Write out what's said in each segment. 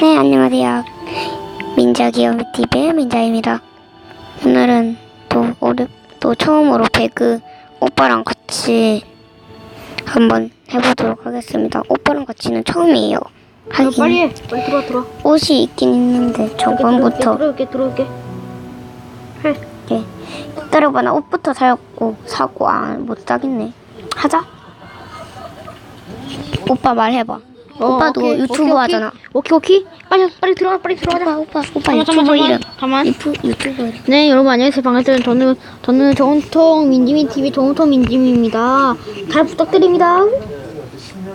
네, 안녕하세요. 민자 귀요미 TV의 민자입니다. 오늘은 또 오래 또 처음으로 배그 오빠랑 같이 한번 해보도록 하겠습니다. 오빠랑 같이는 처음이에요. 빨리 하긴 해. 빨리 들어와 들어와. 옷이 있긴 있는데 저번부터 들어올게 들어올게. 해. 이렇게 기다려봐 나 옷부터 사고 사고 아 못 사겠네. 하자. 오빠 말해봐. 오빠도 어, 오케이, 유튜브 오케이. 하잖아. 오케이 오케이. 빨리 빨리 들어와 빨리 들어가자. 오빠 오빠 오빠 잠깐만, 유튜브 잠깐만, 이름. 잠깐만. 유튜브 유튜브 이름. 네 여러분 안녕하세요 반갑습니다. 저는 저는 정통 민지미 TV 정통 민지미입니다. 잘 부탁드립니다.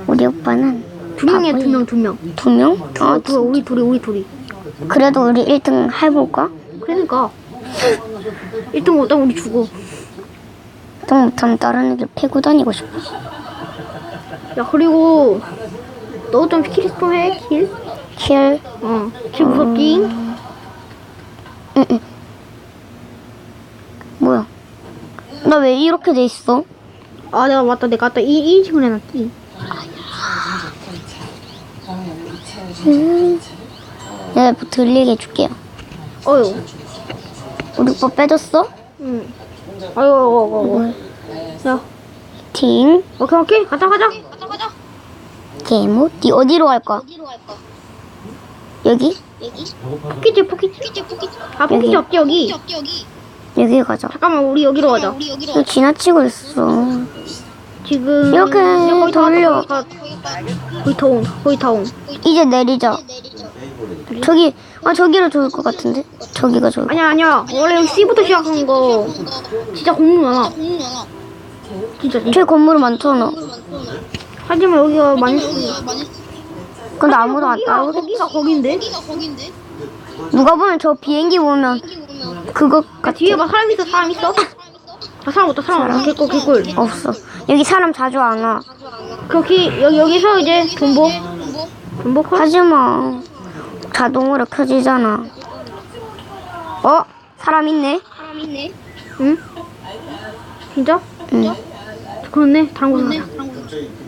우리 오빠는 두 명이야 바보야. 두명두 명. 두 명? 아, 두 우리 둘이 우리 둘이. 그래도 우리 1등 해볼까? 그러니까 1등 못하면 우리 죽어. 1등 못하면 다른 애들 패고 다니고 싶어. 야 그리고 너좀킬 좀 해 킬. 킬. 어. 킬 무섭지? 응, 응. 뭐야? 나 왜 이렇게 돼 있어? 아 내가 맞다 내가 아까 이 인식을 해놨지. 음. 내가 뭐 들리게 해줄게요. 어휴. 우리 오빠 빼줬어? 응. 아이고, 아이고, 아이고. 야, 팀. 오케이, 오케이. 가자, 가자. 게임 디 어디로 갈까? 여기? 포키지, 포키지. 아, 포키지 여기. 없지, 여기. 여기 가자. 잠깐만, 우리 여기로 가자. 너 지나치고 있어. 지금. 이렇게 거의 다 돌려. 왔다, 거의 다- 거의 다 온, 거의 다 온. 이제 내리자. 저기, 아, 저기로 좋을 것 같은데? 저기가 좋을 것 아니야, 아니야. 원래 여기 C부터 시작한 거. 진짜 공무 많아. 진짜, 진짜. 제 건물 많잖아. 하지만 여기가 많이 쓰 근데 아무도 안 따라오겠지. 거기가 거긴데? 누가 보면 저 비행기 보면 그거 아, 같아. 뒤에 봐, 사람 있어, 사람 있어? 아, 사람 없다, 사람 없다. 개꿀, 개꿀. 없어. 여기 사람 자주 안 와. 그렇게, 여기, 여기서 이제 존버. 존버 컷? 하지 마. 자동으로 켜지잖아. 어? 사람 있네? 응? 진짜? 응. 그렇네. 다른 곳으로 가자.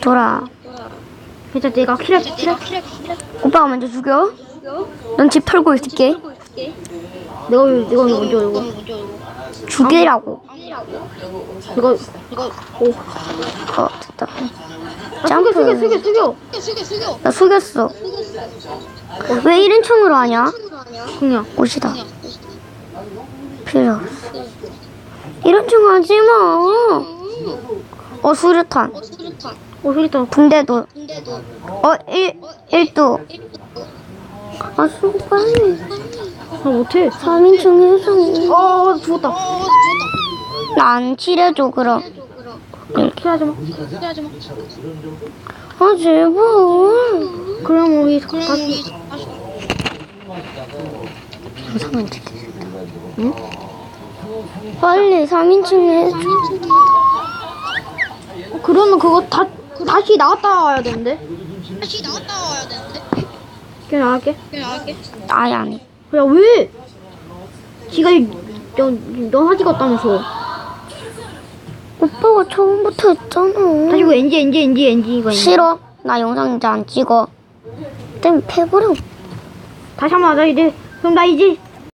돌아. 진짜 내가 키를 키를 오빠가 먼저 죽여. 넌 집 털고 있을게. 내가 내가 먼저 이거 죽이라고. 이거 오 어, 됐다. 아, 숙여 숙여 숙여 점프. 숙여 나 속였어. 왜 1인칭으로 하냐? 그냥 옷이다. 필요 없어. 1인칭 하지 마. 어, 수류탄. 오 소리다 붕대도. 어, 1, 1도. 아, 수 빨리. 아 못해 3인칭 해서. 어 죽었다 나안 칠해줘, 그럼. 키하지 마 아, 제발. 그럼 우리 영상을 찍겠다. 응? 빨리 3인칭 해줘. 어, 그러면 그거 다 다시 나갔다 와야 되는데 다시 나갔다 와야 되는데. 그냥 나갈게 그냥 나갈게. 아예 안 해. 야 왜? 지가 너, 너 하지 갔다면서 오빠가 처음부터 했잖아. 다시 그 NG NG NG NG 이거 NG. 싫어. 나 영상 이제 안 찍어. 때문에 패버려. 다시 한 번 하자 이제 그럼 나 이제